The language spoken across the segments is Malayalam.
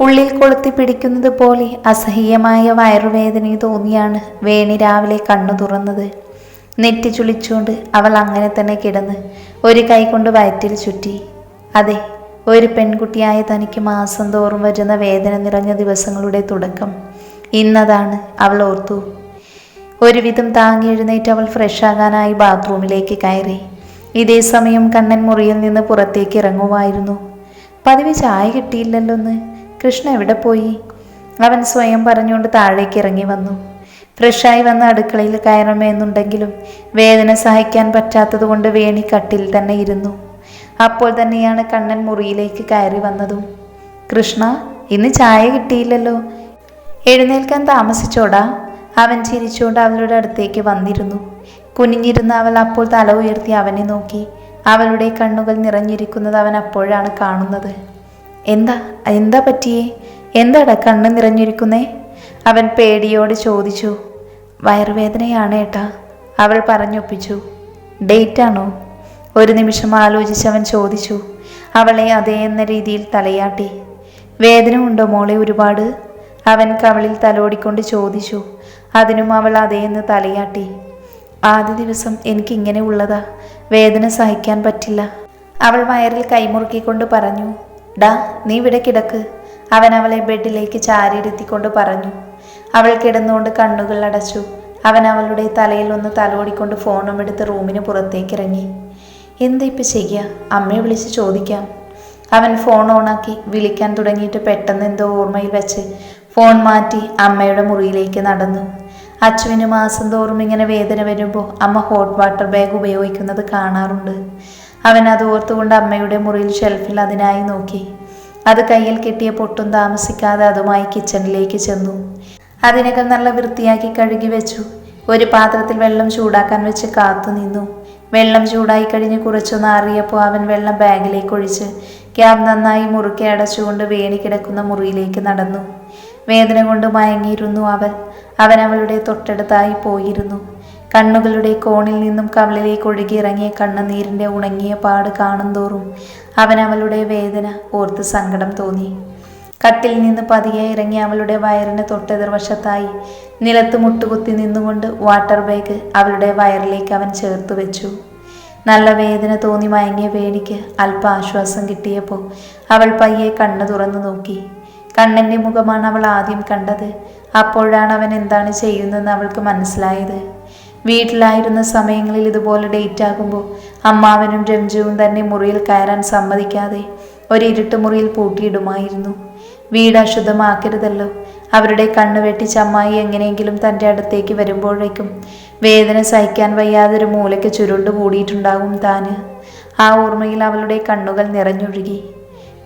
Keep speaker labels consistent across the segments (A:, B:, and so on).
A: ഉള്ളിൽ കൊളുത്തി പിടിക്കുന്നത് പോലെ അസഹ്യമായ വയറുവേദന തോന്നിയാണ് വേണി രാവിലെ കണ്ണു തുറന്നത്. നെറ്റി ചുളിച്ചുകൊണ്ട് അവൾ അങ്ങനെ തന്നെ കിടന്ന് ഒരു കൈ കൊണ്ട് വയറ്റിൽ ചുറ്റി. അതെ ഒരു പെൺകുട്ടിയായ തനിക്ക് മാസം തോറും വരുന്ന വേദന നിറഞ്ഞ ദിവസങ്ങളുടെ തുടക്കം. ഇന്നതാണ് അവൾ ഓർത്തു. ഒരുവിധം താങ്ങി എഴുന്നേറ്റ് അവൾ ഫ്രഷാകാനായി ബാത്റൂമിലേക്ക് കയറി. ഇതേ സമയം കണ്ണൻ മുറിയിൽ നിന്ന് പുറത്തേക്ക് ഇറങ്ങുമായിരുന്നു. പതിവ് ചായ കിട്ടിയില്ലല്ലോന്ന്? കൃഷ്ണ എവിടെ പോയി? അവൻ സ്വയം പറഞ്ഞുകൊണ്ട് താഴേക്ക് ഇറങ്ങി വന്നു. ഫ്രഷായി വന്ന അടുക്കളയിൽ കയറണമെന്നുണ്ടെങ്കിലും വേദന സഹിക്കാൻ പറ്റാത്തതുകൊണ്ട് വേണി കട്ടിൽ തന്നെ ഇരുന്നു. അപ്പോൾ തന്നെയാണ് കണ്ണൻ മുറിയിലേക്ക് കയറി വന്നതും. കൃഷ്ണ ഇന്ന് ചായ കിട്ടിയില്ലല്ലോ. എഴുന്നേൽക്കാൻ താമസിച്ചോടാ. അവൻ ചിരിച്ചുകൊണ്ട് അവളുടെ അടുത്തേക്ക് വന്നിരുന്നു. കുനിഞ്ഞിരുന്ന അവൾ അപ്പോൾ തല ഉയർത്തി അവനെ നോക്കി. അവളുടെ കണ്ണുകൾ നിറഞ്ഞിരിക്കുന്നത് അവൻ അപ്പോഴാണ് കാണുന്നത്. എന്താ എന്താ പറ്റിയേ? എന്താടാ കണ്ണ് നിറഞ്ഞിരിക്കുന്നേ? അവൻ പേടിയോട് ചോദിച്ചു. വയറുവേദനയാണ് ഏട്ടാ അവൾ പറഞ്ഞൊപ്പിച്ചു. ഡേറ്റ് ആണോ ഒരു നിമിഷം ആലോചിച്ച് അവൻ ചോദിച്ചു. അവളെ അതേ എന്ന രീതിയിൽ തലയാട്ടി. വേദന ഉണ്ടോ മോളെ ഒരുപാട്? അവൻ കവളിൽ തലോടിക്കൊണ്ട് ചോദിച്ചു. അതിനും അവൾ അതേ എന്ന് തലയാട്ടി. ആദ്യ ദിവസം എനിക്കിങ്ങനെ ഉള്ളതാ വേദന സഹിക്കാൻ പറ്റില്ല. അവൾ വയറിൽ കൈമുറുക്കിക്കൊണ്ട് പറഞ്ഞു ഡാ നീ ഇവിടെ കിടക്ക്. അവൻ അവളെ ബെഡിലേക്ക് ചാരിയിരുത്തിക്കൊണ്ട് പറഞ്ഞു. അവൾ കിടന്നുകൊണ്ട് കണ്ണുകൾ അടച്ചു. അവൻ അവളുടെ തലയിൽ ഒന്ന് തലോടിക്കൊണ്ട് ഫോണും എടുത്ത് റൂമിന് പുറത്തേക്ക് ഇറങ്ങി എന്താ ഇപ്പം ചെയ്യുക അമ്മയെ വിളിച്ച് ചോദിക്കാം. അവൻ ഫോൺ ഓണാക്കി വിളിക്കാൻ തുടങ്ങിയിട്ട് പെട്ടെന്ന് എന്തോ ഓർമ്മയിൽ വെച്ച് ഫോൺ മാറ്റി അമ്മയുടെ മുറിയിലേക്ക് നടന്നു. അച്ചുവിന് മാസം തോറും ഇങ്ങനെ വേദന വരുമ്പോൾ അമ്മ ഹോട്ട് വാട്ടർ ബാഗ് ഉപയോഗിക്കുന്നത് കാണാറുണ്ട്. അവൻ അത് ഓർത്തുകൊണ്ട് അമ്മയുടെ മുറിയിൽ ഷെൽഫിൽ അതിനായി നോക്കി. അത് കയ്യിൽ കിട്ടിയ പൊട്ടും താമസിക്കാതെ അതുമായി കിച്ചണിലേക്ക് ചെന്നു. അതിനകം നല്ല വൃത്തിയാക്കി കഴുകി വെച്ചു. ഒരു പാത്രത്തിൽ വെള്ളം ചൂടാക്കാൻ വെച്ച് കാത്തു നിന്നു. വെള്ളം ചൂടായി കഴിഞ്ഞ് കുറച്ചൊന്ന് അറിയപ്പോൾ അവൻ വെള്ളം ബാഗിലേക്ക് ഒഴിച്ച് ക്യാബ് നന്നായി മുറുക്കി അടച്ചുകൊണ്ട് വേണി കിടക്കുന്ന മുറിയിലേക്ക് നടന്നു. വേദന കൊണ്ട് മയങ്ങിയിരുന്നു അവൻ. അവൻ അവളുടെ തൊട്ടടുത്തായി പോയിരുന്നു. കണ്ണുകളുടെ കോണിൽ നിന്നും കവളിലേക്ക് ഒഴുകിയിറങ്ങിയ കണ്ണുനീരിന്റെ ഉണങ്ങിയ പാട് കാണുന്തോറും അവൻ അവളുടെ വേദന ഓർത്ത് സങ്കടം തോന്നി. കട്ടിൽ നിന്ന് പതിയെ ഇറങ്ങി അവളുടെ വയറിന് തൊട്ടെതിർവശത്തായി നിലത്ത് മുട്ടുകുത്തി നിന്നുകൊണ്ട് വാട്ടർ ബാഗ് അവളുടെ വയറിലേക്ക് അവൻ ചേർത്ത് വെച്ചു. നല്ല വേദന തോന്നി മയങ്ങിയ വേണിക്ക് അല്പ ആശ്വാസം കിട്ടിയപ്പോൾ അവൾ പയ്യെ കണ്ണു തുറന്നു നോക്കി. കണ്ണന്റെ മുഖമാണ് അവൾ ആദ്യം കണ്ടത്. അപ്പോഴാണ് അവൻ എന്താണ് ചെയ്യുന്നതെന്ന് അവൾക്ക് മനസ്സിലായത്. വീട്ടിലായിരുന്ന സമയങ്ങളിൽ ഇതുപോലെ ഡേറ്റ് ആകുമ്പോൾ അമ്മാവനും രഞ്ജുവും തന്നെ മുറിയിൽ കയറാൻ സമ്മതിക്കാതെ ഒരു ഇരുട്ട് മുറിയിൽ പൂട്ടിയിടുമായിരുന്നു. വീട് അശുദ്ധമാക്കരുതല്ലോ. അവരുടെ കണ്ണു വെട്ടിച്ച് അമ്മായി എങ്ങനെയെങ്കിലും തന്റെ അടുത്തേക്ക് വരുമ്പോഴേക്കും വേദന സഹിക്കാൻ വയ്യാതെ ഒരു മൂലയ്ക്ക് ചുരുണ്ട് കൂടിയിട്ടുണ്ടാകും താന്. ആ ഓർമ്മയിൽ അവളുടെ കണ്ണുകൾ നിറഞ്ഞൊഴുകി.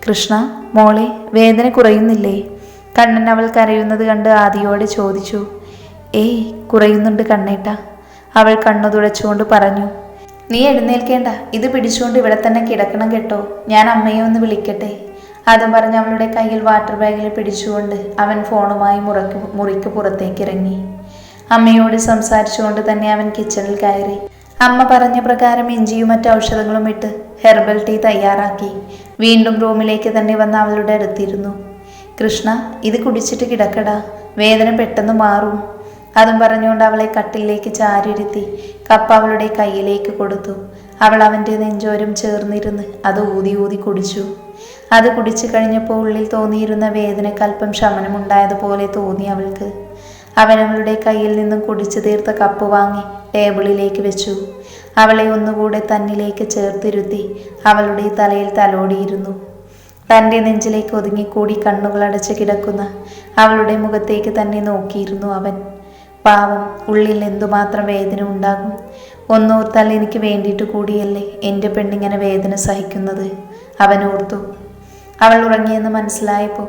A: കൃഷ്ണ മോളെ വേദന കുറയുന്നില്ലേ? കണ്ണൻ അവൾ കരയുന്നത് കണ്ട് ആദിയോടെ ചോദിച്ചു. ഏയ് കുറയുന്നുണ്ട് കണ്ണേട്ട. അവൾ കണ്ണു തുടച്ചുകൊണ്ട് പറഞ്ഞു നീ എഴുന്നേൽക്കേണ്ട. ഇത് പിടിച്ചുകൊണ്ട് ഇവിടെ തന്നെ കിടക്കണം കേട്ടോ. ഞാൻ അമ്മയെ ഒന്ന് വിളിക്കട്ടെ. അതും പറഞ്ഞ് അവളുടെ കയ്യിൽ വാട്ടർ ബാഗിൽ പിടിച്ചുകൊണ്ട് അവൻ ഫോണുമായി മുറക്ക് മുറിക്ക് പുറത്തേക്ക് ഇറങ്ങി. അമ്മയോട് സംസാരിച്ചുകൊണ്ട് തന്നെ അവൻ കിച്ചണിൽ കയറി. അമ്മ പറഞ്ഞ പ്രകാരം ഇഞ്ചിയും മറ്റു ഔഷധങ്ങളും ഇട്ട് ഹെർബൽ ടീ തയ്യാറാക്കി. വീണ്ടും റൂമിലേക്ക് തന്നെ വന്ന് അവളുടെ അടുത്തിരുന്നു. കൃഷ്ണ ഇത് കുടിച്ചിട്ട് കിടക്കടാ. വേദന പെട്ടെന്ന് മാറും. അതും പറഞ്ഞുകൊണ്ട് അവളെ കട്ടിലേക്ക് ചാരിരുത്തി കപ്പ അവളുടെ കയ്യിലേക്ക് കൊടുത്തു. അവൾ അവന്റെ നെഞ്ചോരം ചേർന്നിരുന്ന് അത് ഊതി ഊതി കുടിച്ചു. അത് കുടിച്ചു കഴിഞ്ഞപ്പോൾ ഉള്ളിൽ തോന്നിയിരുന്ന വേദനക്കൽപ്പം ശമനമുണ്ടായതുപോലെ തോന്നി അവൾക്ക്. അവൻ അവളുടെ കയ്യിൽ നിന്നും കുടിച്ചു തീർത്ത കപ്പ് വാങ്ങി ടേബിളിലേക്ക് വെച്ചു. അവളെ ഒന്നുകൂടെ തന്നിലേക്ക് ചേർത്തിരുത്തി അവളുടെ തലയിൽ തലോടിയിരുന്നു. തന്റെ നെഞ്ചിലേക്ക് ഒതുങ്ങിക്കൂടി കണ്ണുകളടച്ച് കിടക്കുന്ന അവളുടെ മുഖത്തേക്ക് തന്നെ നോക്കിയിരുന്നു അവൻ. പാവം ഉള്ളിൽ എന്തുമാത്രം വേദന ഉണ്ടാകും? ഒന്നോർത്താൽ എനിക്ക് വേണ്ടിയിട്ട് കൂടിയല്ലേ എന്റെ പെണ്ണിങ്ങനെ വേദന സഹിക്കുന്നത്? അവൻ ഓർത്തു. അവൾ ഉറങ്ങിയെന്ന് മനസ്സിലായപ്പോൾ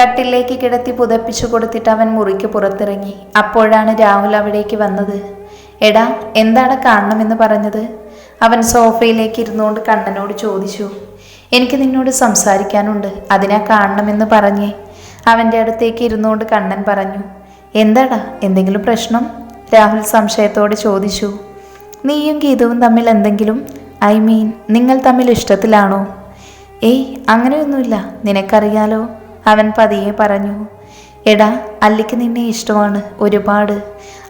A: കട്ടിലേക്ക് കിടത്തി പുതപ്പിച്ചു കൊടുത്തിട്ട് അവൻ മുറിക്ക് പുറത്തിറങ്ങി. അപ്പോഴാണ് രാഹുൽ അവിടേക്ക് വന്നത്. എടാ എന്താണ് കാണണമെന്ന് പറഞ്ഞത്? അവൻ സോഫയിലേക്ക് ഇരുന്നുകൊണ്ട് കണ്ണനോട് ചോദിച്ചു. എനിക്ക് നിന്നോട് സംസാരിക്കാനുണ്ട്. അതിനാ കാണണമെന്ന് പറഞ്ഞേ. അവന്റെ അടുത്തേക്ക് ഇരുന്നുകൊണ്ട് കണ്ണൻ പറഞ്ഞു. എന്താടാ? എന്തെങ്കിലും പ്രശ്നം? രാഹുൽ സംശയത്തോടെ ചോദിച്ചു. നീയും ഗീതവും തമ്മിൽ എന്തെങ്കിലും? ഐ മീൻ നിങ്ങൾ തമ്മിൽ ഇഷ്ടത്തിലാണോ? ഏയ് അങ്ങനെയൊന്നുമില്ല. നിനക്കറിയാലോ? അവൻ പതിയെ പറഞ്ഞു. എടാ അല്ലിക്ക് നിന്നെ ഇഷ്ടമാണ് ഒരുപാട്.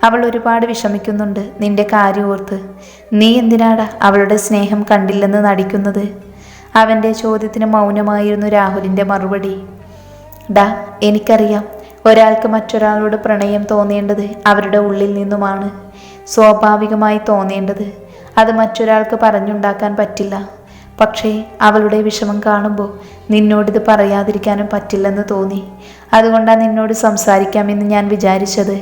A: അവൾ ഒരുപാട് വിഷമിക്കുന്നുണ്ട് നിന്റെ കാര്യം ഓർത്ത്. നീ എന്തിനാടാ അവളുടെ സ്നേഹം കണ്ടില്ലെന്ന് നടിക്കുന്നത്? അവന്റെ ചോദ്യത്തിന് മൗനമായിരുന്നു രാഹുലിന്റെ മറുപടി. ഡാ എനിക്കറിയാം. ഒരാൾക്ക് മറ്റൊരാളോട് പ്രണയം തോന്നേണ്ടത് അവരുടെ ഉള്ളിൽ നിന്നുമാണ്. സ്വാഭാവികമായി തോന്നേണ്ടത് അത് മറ്റൊരാൾക്ക് പറഞ്ഞുണ്ടാക്കാൻ പറ്റില്ല. പക്ഷേ അവളുടെ വിഷമം കാണുമ്പോൾ നിന്നോടിത് പറയാതിരിക്കാനും പറ്റില്ലെന്ന് തോന്നി. അതുകൊണ്ടാണ് നിന്നോട് സംസാരിക്കാമെന്ന് ഞാൻ വിചാരിച്ചത്.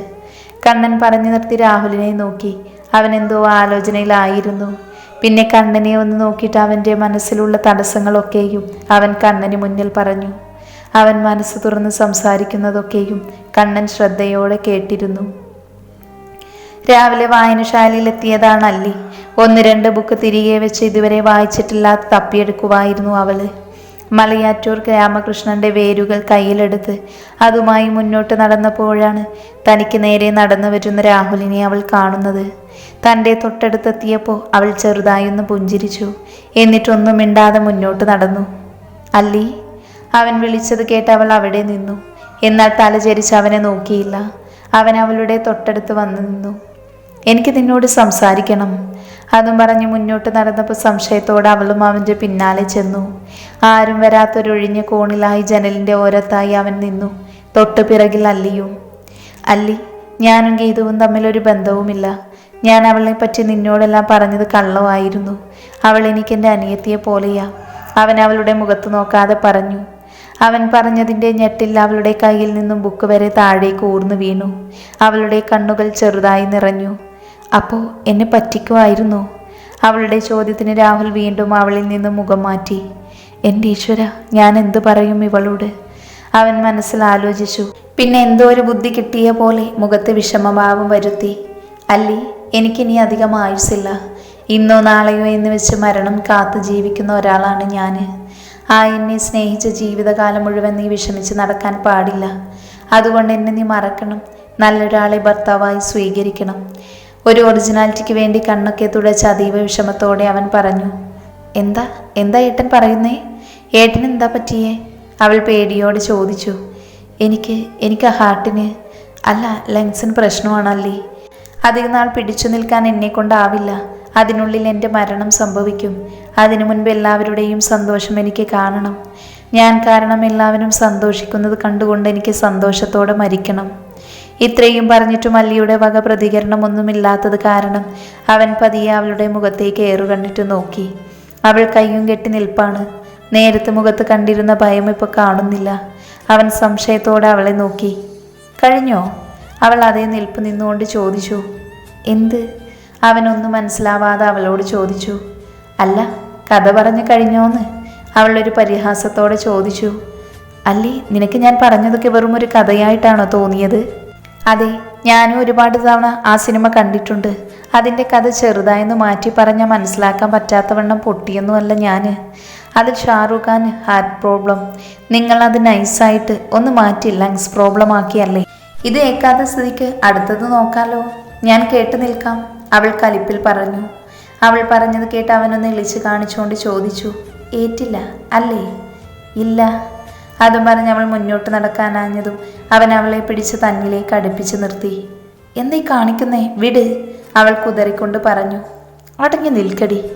A: കണ്ണൻ പറഞ്ഞു നിർത്തി രാഹുലിനെ നോക്കി. അവൻ എന്തോ ആലോചനയിലായിരുന്നു. പിന്നെ കണ്ണനെ ഒന്ന് നോക്കിയിട്ട് അവന്റെ മനസ്സിലുള്ള തടസ്സങ്ങളൊക്കെയും അവൻ കണ്ണന് മുന്നിൽ പറഞ്ഞു. അവൻ മനസ്സ് തുറന്ന് സംസാരിക്കുന്നതൊക്കെയും കണ്ണൻ ശ്രദ്ധയോടെ കേട്ടിരുന്നു. രാവിലെ വായനശാലയിലെത്തിയതാണ് അല്ലി ഒന്ന് രണ്ട് ബുക്ക് തിരികെ വെച്ച് ഇതുവരെ വായിച്ചിട്ടില്ലാത്ത തപ്പിയെടുക്കുവായിരുന്നു അവൾ. മലയാറ്റൂർ രാമകൃഷ്ണന്റെ വേരുകൾ കയ്യിലെടുത്ത് അതുമായി മുന്നോട്ട് നടന്നപ്പോഴാണ് തനിക്ക് നേരെ നടന്നു വരുന്ന രാഹുലിനെ അവൾ കാണുന്നത്. തന്റെ തൊട്ടടുത്തെത്തിയപ്പോൾ അവൾ ചെറുതായൊന്ന് പുഞ്ചിരിച്ചു. എന്നിട്ടൊന്നും മിണ്ടാതെ മുന്നോട്ട് നടന്നു. അല്ലി അവൻ വിളിച്ചത് കേട്ട് അവൾ അവിടെ നിന്നു. എന്നാൽ തലചരിച്ച് അവനെ നോക്കിയില്ല. അവൻ അവളുടെ തൊട്ടടുത്ത് വന്നു നിന്നു. എനിക്ക് നിന്നോട് സംസാരിക്കണം. അതും പറഞ്ഞ് മുന്നോട്ട് നടന്നപ്പോൾ സംശയത്തോടെ അവളും അവന്റെ പിന്നാലെ ചെന്നു. ആരും വരാത്തൊരൊഴിഞ്ഞ കോണിലായി ജനലിന്റെ ഓരത്തായി അവൻ നിന്നു. തൊട്ട് പിറകിൽ അല്ലിയും. അല്ലി ഞാനും ഗീതവും തമ്മിലൊരു ബന്ധവുമില്ല. ഞാൻ അവളെ പറ്റി നിന്നോടെല്ലാം പറഞ്ഞത് കള്ളമായിരുന്നു അവൾ എനിക്കെന്റെ അനിയത്തിയെ പോലെയാ അവൻ അവളുടെ മുഖത്ത് നോക്കാതെ പറഞ്ഞു. അവൻ പറഞ്ഞതിന്റെ ഞെട്ടിൽ അവളുടെ കയ്യിൽ നിന്നും ബുക്ക് വരെ താഴേക്ക് ഊർന്നു വീണു. അവളുടെ കണ്ണുകൾ ചെറുതായി നിറഞ്ഞു. അപ്പോൾ എന്നെ പറ്റിക്കുമായിരുന്നു അവളുടെ ചോദ്യത്തിന് രാഹുൽ വീണ്ടും അവളിൽ നിന്ന് മുഖം മാറ്റി. എന്റെ ഈശ്വര ഞാൻ എന്തു പറയും ഇവളോട്? അവൻ മനസ്സിൽ ആലോചിച്ചു. പിന്നെ എന്തോ ഒരു ബുദ്ധി കിട്ടിയ പോലെ മുഖത്ത് വിഷമഭാവം വരുത്തി. അല്ലി എനിക്കിനി അധികം ആയുസില്ല ഇന്നോ നാളെയോ എന്ന് വെച്ച് മരണം കാത്തു ജീവിക്കുന്ന ഒരാളാണ് ഞാൻ ആ എന്നെ സ്നേഹിച്ച ജീവിതകാലം മുഴുവൻ നീ വിഷമിച്ച് നടക്കാൻ പാടില്ല. അതുകൊണ്ട് എന്നെ നീ മറക്കണം. നല്ലൊരാളെ ഭർത്താവായി സ്വീകരിക്കണം. ഒരു ഒറിജിനാലിറ്റിക്ക് വേണ്ടി കണ്ണൊക്കെ തുടച്ച് അതീവ വിഷമത്തോടെ അവൻ പറഞ്ഞു എന്താ? എന്താ ഏട്ടൻ പറയുന്നേ? ഏട്ടൻ എന്താ പറ്റിയേ? അവൾ പേടിയോടെ ചോദിച്ചു എനിക്ക് എനിക്ക് ആ ഹാർട്ടിന് അല്ല ലങ്സിന് പ്രശ്നമാണല്ലേ? അധികം നാൾ പിടിച്ചു നിൽക്കാൻ എന്നെ കൊണ്ടാവില്ല. അതിനുള്ളിൽ എന്റെ മരണം സംഭവിക്കും. അതിനു മുൻപ് എല്ലാവരുടെയും സന്തോഷം എനിക്ക് കാണണം. ഞാൻ കാരണം എല്ലാവരും സന്തോഷിക്കുന്നത് കണ്ടുകൊണ്ട് എനിക്ക് സന്തോഷത്തോടെ മരിക്കണം. ഇത്രയും പറഞ്ഞിട്ടും അല്ലിയുടെ വക പ്രതികരണമൊന്നുമില്ലാത്തത് കാരണം അവൻ പതിയെ അവളുടെ മുഖത്തേക്ക് ഏറുകണ്ടിട്ട് നോക്കി. അവൾ കയ്യും കെട്ടി നിൽപ്പാണ്. നേരത്തെ മുഖത്ത് കണ്ടിരുന്ന ഭയം ഇപ്പോൾ കാണുന്നില്ല. അവൻ സംശയത്തോടെ അവളെ നോക്കി. കഴിഞ്ഞോ? അവൾ അതേ നിൽപ്പ് നിന്നുകൊണ്ട് ചോദിച്ചു. എന്ത്? അവനൊന്നും മനസ്സിലാവാതെ അവളോട് ചോദിച്ചു. അല്ല കഥ പറഞ്ഞു കഴിഞ്ഞോന്ന്? അവളൊരു പരിഹാസത്തോടെ ചോദിച്ചു. അല്ലേ നിനക്ക് ഞാൻ പറഞ്ഞതൊക്കെ വെറും ഒരു കഥയായിട്ടാണോ തോന്നിയത്? അതെ ഞാനും ഒരുപാട് തവണ ആ സിനിമ കണ്ടിട്ടുണ്ട്. അതിന്റെ കഥ ചെറുതായെന്ന് മാറ്റി പറഞ്ഞാൽ മനസ്സിലാക്കാൻ പറ്റാത്തവണ്ണം പൊട്ടിയൊന്നുമല്ല ഞാൻ അതിൽ ഷാറുഖ് ഖാൻ ഹാർട്ട് പ്രോബ്ലം. നിങ്ങൾ അത് നൈസായിട്ട് ഒന്ന് മാറ്റി ലങ്സ് പ്രോബ്ലം ആക്കിയല്ലേ? ഇത് ഏക്കാത്ത സ്ഥിതിക്ക് അടുത്തത് നോക്കാലോ. ഞാൻ കേട്ടു നിൽക്കാം. അവൾ കലിപ്പിൽ പറഞ്ഞു. അവൾ പറഞ്ഞത് കേട്ട് അവനൊന്ന് ഇളിച്ച് കാണിച്ചുകൊണ്ട് ചോദിച്ചു ഏറ്റില്ല അല്ലേ? ഇല്ല അതും പറഞ്ഞ് അവൾ മുന്നോട്ട് നടക്കാനാഞ്ഞതും അവൻ അവളെ പിടിച്ച് തന്നിലേക്ക് അടുപ്പിച്ച് നിർത്തി. എന്നീ കാണിക്കുന്നേ? വിട് അവൾ കുതറിക്കൊണ്ട് പറഞ്ഞു. അടങ്ങി നിൽക്കടി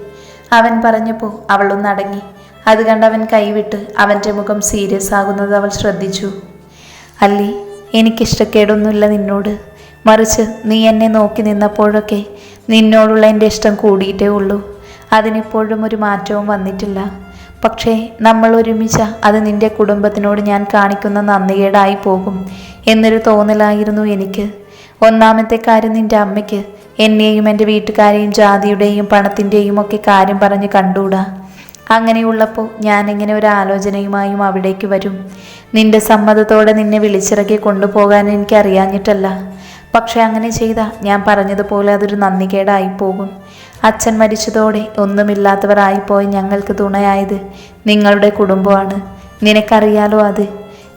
A: അവൻ പറഞ്ഞപ്പോൾ അവളൊന്ന് അടങ്ങി. അത് കണ്ട് അവൻ കൈവിട്ട് അവന്റെ മുഖം സീരിയസ് ആകുന്നത് അവൾ ശ്രദ്ധിച്ചു. അല്ലി എനിക്കിഷ്ടക്കേടൊന്നുമില്ല നിന്നോട്. മറിച്ച് നീ എന്നെ നോക്കി നിന്നപ്പോഴൊക്കെ നിന്നോടുള്ള എന്റെ ഇഷ്ടം കൂടിയിട്ടേ ഉള്ളൂ. അതിനിപ്പോഴും ഒരു മാറ്റവും വന്നിട്ടില്ല. പക്ഷേ നമ്മൾ ഒരുമിച്ച അത് നിന്റെ കുടുംബത്തിനോട് ഞാൻ കാണിക്കുന്ന നന്ദികേടായി പോകും എന്നൊരു തോന്നലായിരുന്നു എനിക്ക്. ഒന്നാമത്തെ കാര്യം നിന്റെ അമ്മയ്ക്ക്. എന്നെയും എന്റെ വീട്ടുകാരെയും ജാതിയുടെയും പണത്തിന്റെയും ഒക്കെ കാര്യം പറഞ്ഞ് കണ്ടുകൂടാ. അങ്ങനെയുള്ളപ്പോൾ ഞാനിങ്ങനെ ഒരു ആലോചനയുമായും അവിടേക്ക് വരും? നിന്റെ സമ്മതത്തോടെ നിന്നെ വിളിച്ചിറക്കി കൊണ്ടുപോകാൻ എനിക്ക് അറിയാഞ്ഞിട്ടല്ല പക്ഷെ അങ്ങനെ ചെയ്ത ഞാൻ പറഞ്ഞതുപോലെ അതൊരു നന്ദികേടായി പോകും അച്ഛൻ മരിച്ചതോടെ ഒന്നുമില്ലാത്തവരായിപ്പോയി ഞങ്ങൾക്ക് തുണയായത് നിങ്ങളുടെ കുടുംബമാണ്. നിനക്കറിയാലോ അത്.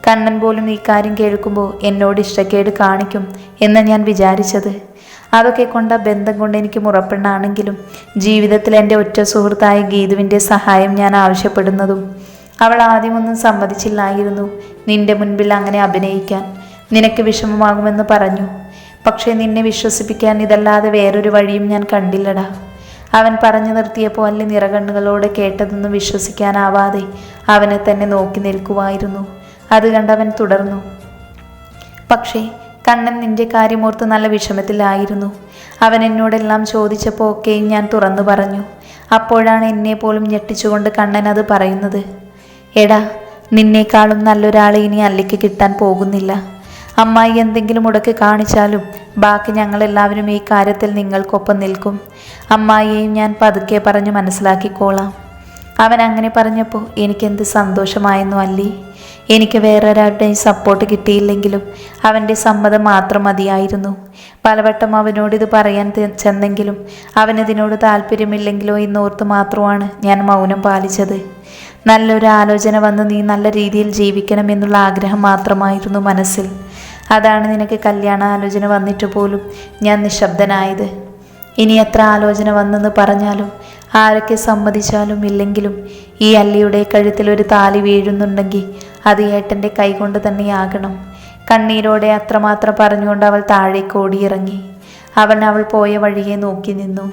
A: കണ്ണൻ പോലും ഈ കാര്യം കേൾക്കുമ്പോൾ എന്നോട് ഇഷ്ടക്കേട് കാണിക്കും എന്ന് ഞാൻ വിചാരിച്ചത്. അതൊക്കെ കൊണ്ട ബന്ധം കൊണ്ട് എനിക്ക് മുറപ്പെണ്ണാണെങ്കിലും ജീവിതത്തിൽ എന്റെ ഒറ്റ സുഹൃത്തായ ഗീതുവിന്റെ സഹായം ഞാൻ ആവശ്യപ്പെടുന്നതും അവൾ ആദ്യമൊന്നും സമ്മതിച്ചില്ലായിരുന്നു നിന്റെ മുൻപിൽ അങ്ങനെ അഭിനയിക്കാൻ. നിനക്ക് വിഷമമാകുമെന്ന് പറഞ്ഞു. പക്ഷേ നിന്നെ വിശ്വസിപ്പിക്കാൻ ഇതല്ലാതെ വേറൊരു വഴിയും ഞാൻ കണ്ടില്ലടാ. അവൻ പറഞ്ഞു നിർത്തിയപ്പോൾ അല്ലി നിറകണ്ണുകളോടെ കേട്ടതൊന്നും വിശ്വസിക്കാനാവാതെ അവനെ തന്നെ നോക്കി നിൽക്കുമായിരുന്നു അത് കണ്ടവൻ തുടർന്നു. പക്ഷേ കണ്ണൻ നിന്റെ കാര്യമോർത്ത് നല്ല വിഷമത്തിലായിരുന്നു. അവൻ എന്നോടെല്ലാം ചോദിച്ചപ്പോൾ ഒക്കെയും ഞാൻ തുറന്നു പറഞ്ഞു. അപ്പോഴാണ് എന്നെ പോലും ഞെട്ടിച്ചുകൊണ്ട് കണ്ണൻ അത് പറയുന്നത്. എടാ നിന്നേക്കാളും നല്ലൊരാളെ ഇനി അല്ലിക്ക് കിട്ടാൻ പോകുന്നില്ല. അമ്മായി എന്തെങ്കിലും മുടക്ക് കാണിച്ചാലും ബാക്കി ഞങ്ങളെല്ലാവരും ഈ കാര്യത്തിൽ നിങ്ങൾക്കൊപ്പം നിൽക്കും. അമ്മായിയെയും ഞാൻ പതുക്കെ പറഞ്ഞു മനസ്സിലാക്കിക്കോളാം. അവൻ അങ്ങനെ പറഞ്ഞപ്പോൾ എനിക്കെന്ത് സന്തോഷമായിരുന്നു അല്ലേ. എനിക്ക് വേറൊരാളുടെയും സപ്പോർട്ട് കിട്ടിയില്ലെങ്കിലും അവന്റെ സമ്മതം മാത്രം മതിയായിരുന്നു. പലവട്ടം അവനോട് ഇത് പറയാൻ ചെന്നെങ്കിലും അവനതിനോട് താല്പര്യമില്ലെങ്കിലോ എന്നോർത്ത് മാത്രമാണ് ഞാൻ മൗനം പാലിച്ചത്. നല്ലൊരു ആലോചന വന്ന് നീ നല്ല രീതിയിൽ ജീവിക്കണം എന്നുള്ള ആഗ്രഹം മാത്രമായിരുന്നു മനസ്സിൽ. അതാണ് നിനക്ക് കല്യാണ ആലോചന വന്നിട്ട് പോലും ഞാൻ നിശബ്ദനായത്. ഇനി എത്ര ആലോചന വന്നെന്ന് പറഞ്ഞാലും ആരൊക്കെ സമ്മതിച്ചാലും ഇല്ലെങ്കിലും ഈ അല്ലിയുടെ കഴുത്തിൽ ഒരു താലി വീഴുന്നുണ്ടെങ്കിൽ അത് ഏട്ടന്റെ കൈകൊണ്ട് തന്നെയാകണം. കണ്ണീരോടെ അത്രമാത്രം പറഞ്ഞുകൊണ്ട് അവൾ താഴേക്ക് ഓടിയിറങ്ങി. അവൻ അവൾ പോയ വഴിയെ നോക്കി നിന്നു.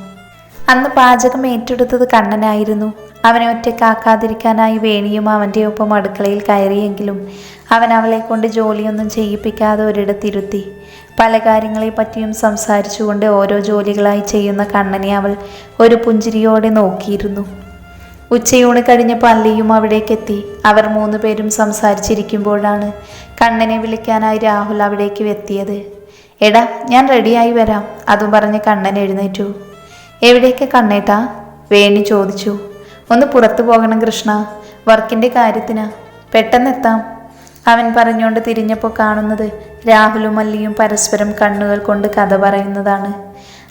A: അന്ന് പാചകം ഏറ്റെടുത്തത് കണ്ണനായിരുന്നു. അവനെ ഒറ്റക്കാക്കാതിരിക്കാനായി വേണിയും അവന്റെ ഒപ്പം അടുക്കളയിൽ കയറിയെങ്കിലും അവൻ അവളെ കൊണ്ട് ജോലിയൊന്നും ചെയ്യിപ്പിക്കാതെ ഒരിടത്തിരുത്തി. പല കാര്യങ്ങളെപ്പറ്റിയും സംസാരിച്ചുകൊണ്ട് ഓരോ ജോലികളായി ചെയ്യുന്ന കണ്ണനെ അവൾ ഒരു പുഞ്ചിരിയോടെ നോക്കിയിരുന്നു. ഉച്ചയൂണ് കഴിഞ്ഞപ്പോൾ അല്ലിയും അവിടേക്കെത്തി. അവർ മൂന്ന് പേരും സംസാരിച്ചിരിക്കുമ്പോഴാണ് കണ്ണനെ വിളിക്കാനായി രാഹുൽ അവിടേക്ക് എത്തിയത്. എടാ ഞാൻ റെഡിയായി വരാം അതും പറഞ്ഞ് കണ്ണൻ എഴുന്നേറ്റു. എവിടേക്ക് കണ്ണേട്ടാ? വേണി ചോദിച്ചു. ഒന്ന് പുറത്തു പോകണം കൃഷ്ണ. വർക്കിന്റെ കാര്യത്തിനാ. പെട്ടെന്നെത്താം. അവൻ പറഞ്ഞുകൊണ്ട് തിരിഞ്ഞപ്പോൾ കാണുന്നത് രാഹുലും മല്ലിയും പരസ്പരം കണ്ണുകൾ കൊണ്ട് കഥ പറയുന്നതാണ്.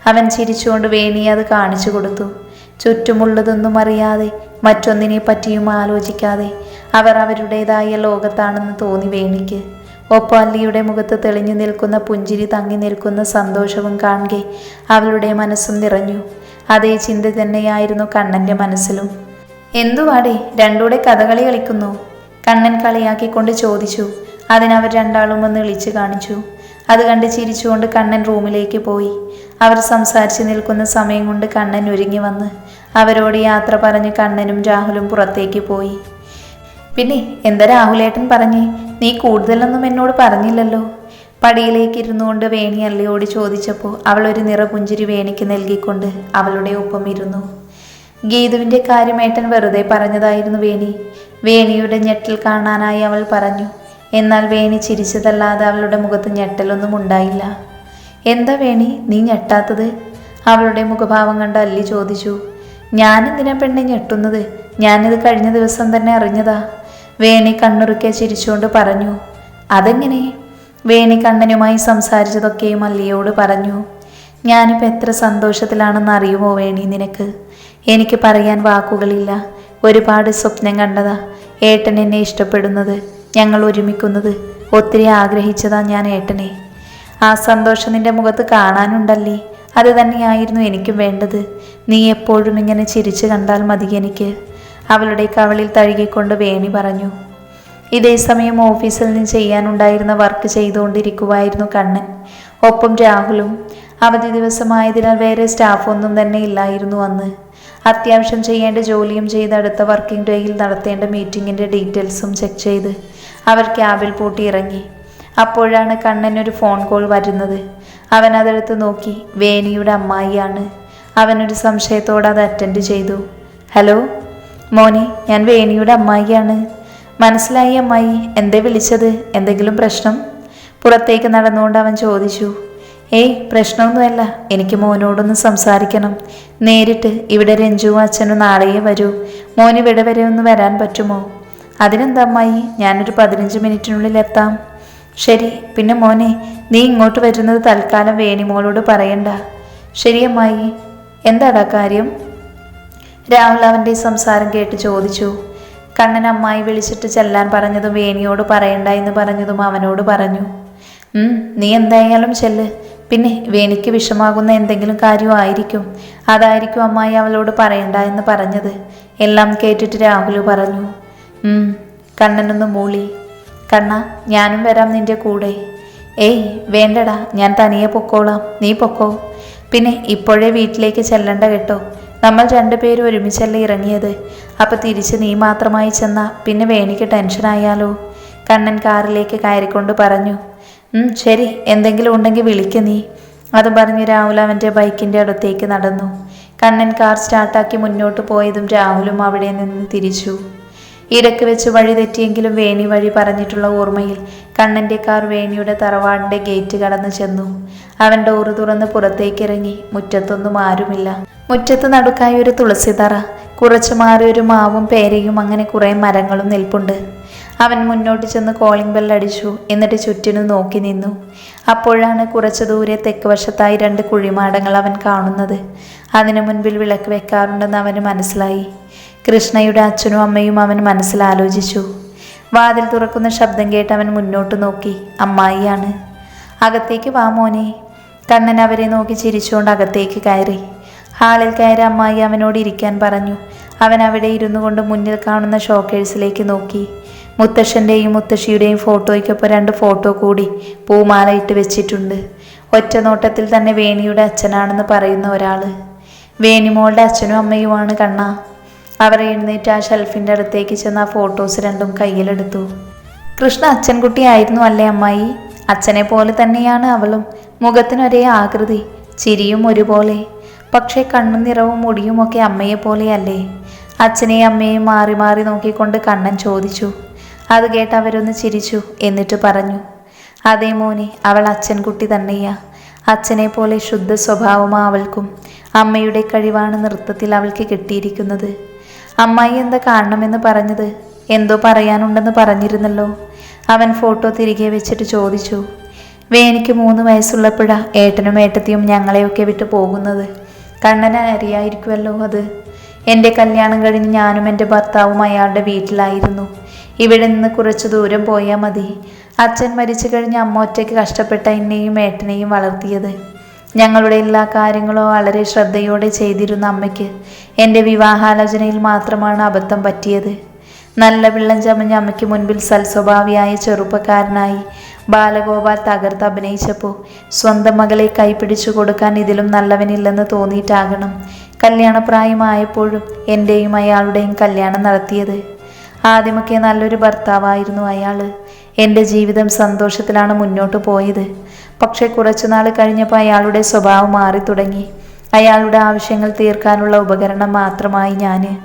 A: അവൻ ചിരിച്ചുകൊണ്ട് വേണി അത് കാണിച്ചു കൊടുത്തു. ചുറ്റുമുള്ളതൊന്നും അറിയാതെ മറ്റൊന്നിനെ പറ്റിയും ആലോചിക്കാതെ അവർ അവരുടേതായ ലോകത്താണെന്ന് തോന്നി വേണിക്ക്. ഒപ്പം അല്ലിയുടെ മുഖത്ത് തെളിഞ്ഞു നിൽക്കുന്ന പുഞ്ചിരി തങ്ങി നിൽക്കുന്ന സന്തോഷവും കാണുകെ അവളുടെ മനസ്സും നിറഞ്ഞു. അതേ ചിന്ത തന്നെയായിരുന്നു കണ്ണന്റെ മനസ്സിലും. എന്തുവാടേ രണ്ടൂടെ കഥകളി കളിക്കുന്നു? കണ്ണൻ കളിയാക്കിക്കൊണ്ട് ചോദിച്ചു അതിനവർ രണ്ടാളും ഒന്ന് ഇളിച്ചു കാണിച്ചു. അത് കണ്ട് ചിരിച്ചുകൊണ്ട് കണ്ണൻ റൂമിലേക്ക് പോയി. അവർ സംസാരിച്ച് നിൽക്കുന്ന സമയം കൊണ്ട് കണ്ണൻ ഒരുങ്ങി വന്ന് അവരോട് യാത്ര പറഞ്ഞ് കണ്ണനും രാഹുലും പുറത്തേക്ക് പോയി. പിന്നെ എന്താ രാഹുലേട്ടൻ പറഞ്ഞേ? നീ കൂടുതലൊന്നും എന്നോട് പറഞ്ഞില്ലല്ലോ. പടിയിലേക്ക് ഇരുന്നു കൊണ്ട് വേണി അല്ലയോട് ചോദിച്ചപ്പോൾ അവൾ ഒരു നിറപുഞ്ചിരി വേണിക്ക് നൽകിക്കൊണ്ട് അവളുടെ ഒപ്പം ഇരുന്നു. ഗീതുവിന്റെ കാര്യമേട്ടൻ വെറുതെ പറഞ്ഞതായിരുന്നു വേണി. വേണിയുടെ ഞെട്ടൽ കാണാനായി അവൾ പറഞ്ഞു. എന്നാൽ വേണി ചിരിച്ചതല്ലാതെ അവളുടെ മുഖത്ത് ഞെട്ടലൊന്നും ഉണ്ടായില്ല. എന്താ വേണി നീ ഞെട്ടാത്തത്? അവളുടെ മുഖഭാവം കണ്ട് അല്ലി ചോദിച്ചു. ഞാൻ ഞാനെന്തിനാ പെണ്ണെ ഞെട്ടുന്നത്? ഞാനിത് കഴിഞ്ഞ ദിവസം തന്നെ അറിഞ്ഞതാ. വേണി കണ്ണുറുക്കെ ചിരിച്ചുകൊണ്ട് പറഞ്ഞു. അതെങ്ങനെ? വേണി കണ്ണനുമായി സംസാരിച്ചതൊക്കെയും അല്ലിയോട് പറഞ്ഞു. ഞാനിപ്പോൾ എത്ര സന്തോഷത്തിലാണെന്ന് അറിയുമോ വേണി നിനക്ക്? എനിക്ക് പറയാൻ വാക്കുകളില്ല. ഒരുപാട് സ്വപ്നം കണ്ടതാ ഏട്ടൻ എന്നെ ഇഷ്ടപ്പെടുന്നത്. ഞങ്ങൾ ഒരുമിക്കുന്നത് ഒത്തിരി ആഗ്രഹിച്ചതാ ഞാൻ ഏട്ടനെ. ആ സന്തോഷം നിന്റെ മുഖത്ത് കാണാനുണ്ടല്ലേ? അത് തന്നെയായിരുന്നു എനിക്കും വേണ്ടത്. നീ എപ്പോഴും ഇങ്ങനെ ചിരിച്ചു കണ്ടാൽ മതി എനിക്ക്. അവളുടെ കവളിൽ തഴുകിക്കൊണ്ട് വേണി പറഞ്ഞു. ഇതേ സമയം ഓഫീസിൽ നിന്ന് ചെയ്യാനുണ്ടായിരുന്ന വർക്ക് ചെയ്തുകൊണ്ടിരിക്കുവായിരുന്നു കണ്ണൻ. ഒപ്പം രാഹുലും. അവധി ദിവസമായതിനാൽ വേറെ സ്റ്റാഫൊന്നും തന്നെ ഇല്ലായിരുന്നു അന്ന്. അത്യാവശ്യം ചെയ്യേണ്ട ജോലിയും ചെയ്ത് അടുത്ത വർക്കിംഗ് ഡേയിൽ നടത്തേണ്ട മീറ്റിങ്ങിന്റെ ഡീറ്റെയിൽസും ചെക്ക് ചെയ്ത് അവർ ക്യാബിൽ പൂട്ടി ഇറങ്ങി. അപ്പോഴാണ് കണ്ണൻ ഒരു ഫോൺ കോൾ വരുന്നത്. അവൻ അതെടുത്ത് നോക്കി. വേനിയുടെ അമ്മായിയാണ്. അവനൊരു സംശയത്തോടെ അത് അറ്റൻഡ് ചെയ്തു. ഹലോ മോനെ ഞാൻ വേണിയുടെ അമ്മായിയാണ്. മനസ്സിലായി അമ്മായി എന്തേ വിളിച്ചത്? എന്തെങ്കിലും പ്രശ്നം? പുറത്തേക്ക് നടന്നുകൊണ്ട് അവൻ ചോദിച്ചു. ഏയ് പ്രശ്നമൊന്നുമല്ല. എനിക്ക് മോനോടൊന്ന് സംസാരിക്കണം. നേരിട്ട് ഇവിടെ രഞ്ജു അച്ഛനും നാളെയേ വരൂ. മോൻ ഇവിടെ വരെ ഒന്ന് വരാൻ പറ്റുമോ? അതിനെന്താ അമ്മായി? ഞാനൊരു പതിനഞ്ച് മിനിറ്റിനുള്ളിൽ എത്താം. ശരി പിന്നെ മോനെ നീ ഇങ്ങോട്ട് വരുന്നത് തൽക്കാലം വേണിമോളോട് പറയണ്ട. ശരിയമ്മായി എന്താടാ കാര്യം? രാഹുൽ അവന്റെ സംസാരം കേട്ട് ചോദിച്ചു. കണ്ണൻ അമ്മായി വിളിച്ചിട്ട് ചെല്ലാൻ പറഞ്ഞതും വേണിയോട് പറയണ്ട എന്ന് പറഞ്ഞതും അവനോട് പറഞ്ഞു. നീ എന്തായാലും ചെല്ല്. പിന്നെ വേണിക്ക് വിഷമാകുന്ന എന്തെങ്കിലും കാര്യമായിരിക്കും അതായിരിക്കും അമ്മായി അവളോട് പറയണ്ട എന്ന് പറഞ്ഞത്. എല്ലാം കേട്ടിട്ട് രാഹുൽ പറഞ്ഞു. കണ്ണനൊന്ന് മൂളി. കണ്ണ ഞാനും വരാം നിന്റെ കൂടെ. ഏയ് വേണ്ടടാ ഞാൻ തനിയെ പൊക്കോളാം. നീ പൊക്കോ. പിന്നെ ഇപ്പോഴേ വീട്ടിലേക്ക് ചെല്ലണ്ട കേട്ടോ. നമ്മൾ രണ്ടുപേരും ഒരുമിച്ചല്ലേ ഇറങ്ങിയത്. അപ്പൊ തിരിച്ച് നീ മാത്രമായി ചെന്നാ പിന്നെ വേണിക്ക് ടെൻഷനായാലോ? കണ്ണൻ കാറിലേക്ക് കയറിക്കൊണ്ട് പറഞ്ഞു "ഉം, ശരി. എന്തെങ്കിലും ഉണ്ടെങ്കിൽ വിളിക്ക നീ. അത് പറഞ്ഞ് രാഹുൽ അവന്റെ ബൈക്കിന്റെ അടുത്തേക്ക് നടന്നു. കണ്ണൻ കാർ സ്റ്റാർട്ടാക്കി മുന്നോട്ട് പോയതും രാഹുലും അവിടെ നിന്ന് തിരിച്ചു. ഇടയ്ക്ക് വെച്ച് വഴി തെറ്റിയെങ്കിലും വേണി വഴി പറഞ്ഞിട്ടുള്ള ഓർമ്മയിൽ കണ്ണന്റെ കാർ വേണിയുടെ തറവാടിന്റെ ഗേറ്റ് കടന്നു ചെന്നു. അവൻ ഡോറ് തുറന്ന് പുറത്തേക്കിറങ്ങി മുറ്റത്തൊന്നും ആരുമില്ല. മുറ്റത്ത് നടുക്കായി ഒരു തുളസിതറ കുറച്ചു മാറി ഒരു മാവും പേരയും അങ്ങനെ കുറേ മരങ്ങളും നിൽപ്പുണ്ട്. അവൻ മുന്നോട്ട് ചെന്ന് കോളിംഗ് ബെല്ലടിച്ചു എന്നിട്ട് ചുറ്റിനും നോക്കി നിന്നു. അപ്പോഴാണ് കുറച്ചു ദൂരെ തെക്ക് വശത്തായി രണ്ട് കുഴിമാടങ്ങൾ അവൻ കാണുന്നത്. അതിനു മുൻപിൽ വിളക്ക് വെക്കാറുണ്ടെന്ന് അവന് മനസ്സിലായി. കൃഷ്ണയുടെ അച്ഛനും അമ്മയും അവൻ മനസ്സിലാലോചിച്ചു വാതിൽ തുറക്കുന്ന ശബ്ദം കേട്ട് അവൻ മുന്നോട്ട് നോക്കി. അമ്മായിയാണ്. അകത്തേക്ക് വാ മോനെ. കണ്ണൻ അവരെ നോക്കി ചിരിച്ചുകൊണ്ട് അകത്തേക്ക് കയറി. ഹാളിൽ കയറി അമ്മായി അവനോട് ഇരിക്കാൻ പറഞ്ഞു. അവൻ അവിടെ ഇരുന്നു കൊണ്ട് മുന്നിൽ കാണുന്ന ഷോക്കേഴ്സിലേക്ക് നോക്കി. മുത്തശ്ശന്റെയും മുത്തശ്ശിയുടെയും ഫോട്ടോയ്ക്കൊപ്പം രണ്ട് ഫോട്ടോ കൂടി പൂമാല ഇട്ട് വെച്ചിട്ടുണ്ട്. ഒറ്റ നോട്ടത്തിൽ തന്നെ വേണിയുടെ അച്ഛനാണെന്ന് പറയുന്ന ഒരാൾ വേണിമോളുടെ അച്ഛനും അമ്മയുമാണ് കണ്ണ. അവർ എഴുന്നേറ്റ് ആ ഷെൽഫിന്റെ അടുത്തേക്ക് ചെന്ന് ആ ഫോട്ടോസ് രണ്ടും കയ്യിലെടുത്തു. കൃഷ്ണ അച്ഛൻകുട്ടിയായിരുന്നു അല്ലേ അമ്മായി? അച്ഛനെ പോലെ തന്നെയാണ് അവളും. മുഖത്തിനൊരേ ആകൃതി ചിരിയും ഒരുപോലെ. പക്ഷേ കണ്ണും നിറവും മുടിയുമൊക്കെ അമ്മയെ പോലെയല്ലേ? അച്ഛനെയും അമ്മയെയും മാറി മാറി നോക്കിക്കൊണ്ട് കണ്ണൻ ചോദിച്ചു. അത് കേട്ട് അവരൊന്ന് ചിരിച്ചു. എന്നിട്ട് പറഞ്ഞു അതേ മോനെ അവൾ അച്ഛൻകുട്ടി തന്നെയാ. അച്ഛനെ പോലെ ശുദ്ധ സ്വഭാവമാ അവൾക്കും. അമ്മയുടെ കഴിവാണ് നൃത്തത്തിൽ അവൾക്ക് കിട്ടിയിരിക്കുന്നത്. അമ്മായി എന്താ കാണണമെന്ന് പറഞ്ഞത്? എന്തോ പറയാനുണ്ടെന്ന് പറഞ്ഞിരുന്നല്ലോ. അവൻ ഫോട്ടോ തിരികെ വെച്ചിട്ട് ചോദിച്ചു വേനിക്ക് മൂന്ന് വയസ്സുള്ളപ്പോഴാ ഏട്ടനും ഏട്ടത്തിയും ഞങ്ങളെയൊക്കെ വിട്ട് പോകുന്നത്. കണ്ണന് അറിയായിരിക്കുമല്ലോ അത്. എന്റെ കല്യാണം കഴിഞ്ഞ് ഞാനും എന്റെ ഭർത്താവും അയാളുടെ വീട്ടിലായിരുന്നു. ഇവിടെ നിന്ന് കുറച്ച് ദൂരം പോയാൽ മതി. അച്ഛൻ മരിച്ചു കഴിഞ്ഞ് അമ്മ ഒറ്റയ്ക്ക് കഷ്ടപ്പെട്ട എന്നെയും ഏട്ടനെയും വളർത്തിയത്. ഞങ്ങളുടെ എല്ലാ കാര്യങ്ങളും വളരെ ശ്രദ്ധയോടെ ചെയ്തിരുന്ന അമ്മയ്ക്ക് എന്റെ വിവാഹാലോചനയിൽ മാത്രമാണ് അബദ്ധം പറ്റിയത്. നല്ല വെള്ളം ചമഞ്ഞ അമ്മയ്ക്ക് മുൻപിൽ സൽസ്വഭാവിയായ ചെറുപ്പക്കാരനായി ബാലഗോപാൽ തകർത്ത് അഭിനയിച്ചപ്പോൾ സ്വന്തം മകളെ കൈപിടിച്ചു കൊടുക്കാൻ ഇതിലും നല്ലവനില്ലെന്ന് തോന്നിയിട്ടാകണം കല്യാണപ്രായമായപ്പോഴും എന്റെയും അയാളുടെയും കല്യാണം നടത്തിയത്. ആദ്യമൊക്കെ നല്ലൊരു ഭർത്താവായിരുന്നു അയാൾ എന്റെ ജീവിതം സന്തോഷത്തിലാണ് മുന്നോട്ട് പോയത്. പക്ഷേ കുറച്ചുനാൾ കഴിഞ്ഞപ്പോൾ അയാളുടെ സ്വഭാവം മാറി തുടങ്ങി. അയാളുടെ ആവശ്യങ്ങൾ തീർക്കാനുള്ള ഉപകരണം മാത്രമായി ഞാൻ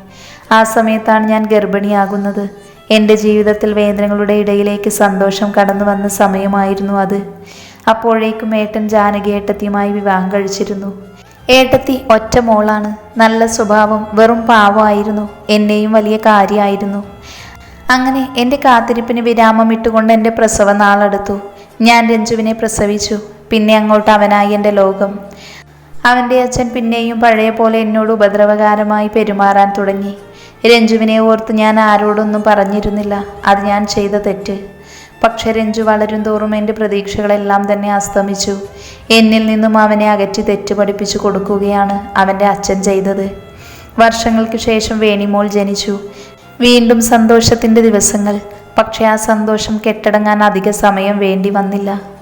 A: ആ സമയത്താണ് ഞാൻ ഗർഭിണിയാകുന്നത്. എന്റെ ജീവിതത്തിൽ വേദനകളുടെ ഇടയിലേക്ക് സന്തോഷം കടന്നു വന്ന സമയമായിരുന്നു അത്. അപ്പോഴേക്കും ഏട്ടൻ ജാനകി ഏട്ടത്തിയുമായി വിവാഹം കഴിച്ചിരുന്നു. ഏട്ടത്തി ഒറ്റ മോളാണ്. നല്ല സ്വഭാവം വെറും പാവമായിരുന്നു. എന്നെയും വലിയ കാര്യമായിരുന്നു അങ്ങനെ എന്റെ കാത്തിരിപ്പിന് വിരാമം ഇട്ടുകൊണ്ട് എന്റെ പ്രസവ നാളെടുത്തു. ഞാൻ രഞ്ജുവിനെ പ്രസവിച്ചു. പിന്നെ അങ്ങോട്ട് അവനായി എന്റെ ലോകം. അവന്റെ അച്ഛൻ പിന്നെയും പഴയ പോലെ എന്നോട് ഉപദ്രവകാരമായി പെരുമാറാൻ തുടങ്ങി. രഞ്ജുവിനെ ഓർത്ത് ഞാൻ ആരോടൊന്നും പറഞ്ഞിരുന്നില്ല. അത് ഞാൻ ചെയ്ത തെറ്റ്. പക്ഷെ രഞ്ജു വളരും തോറും എന്റെ പ്രതീക്ഷകളെല്ലാം തന്നെ അസ്തമിച്ചു. എന്നിൽ നിന്നും അവനെ അകറ്റി തെറ്റ് പഠിപ്പിച്ചു കൊടുക്കുകയാണ് അവന്റെ അച്ഛൻ ചെയ്തത്. വർഷങ്ങൾക്ക് ശേഷം വേണിമോൾ ജനിച്ചു. വീണ്ടും സന്തോഷത്തിന്റെ ദിവസങ്ങൾ. പക്ഷേ ആ സന്തോഷം കെട്ടടങ്ങാൻ അധിക സമയം വേണ്ടി വന്നില്ല.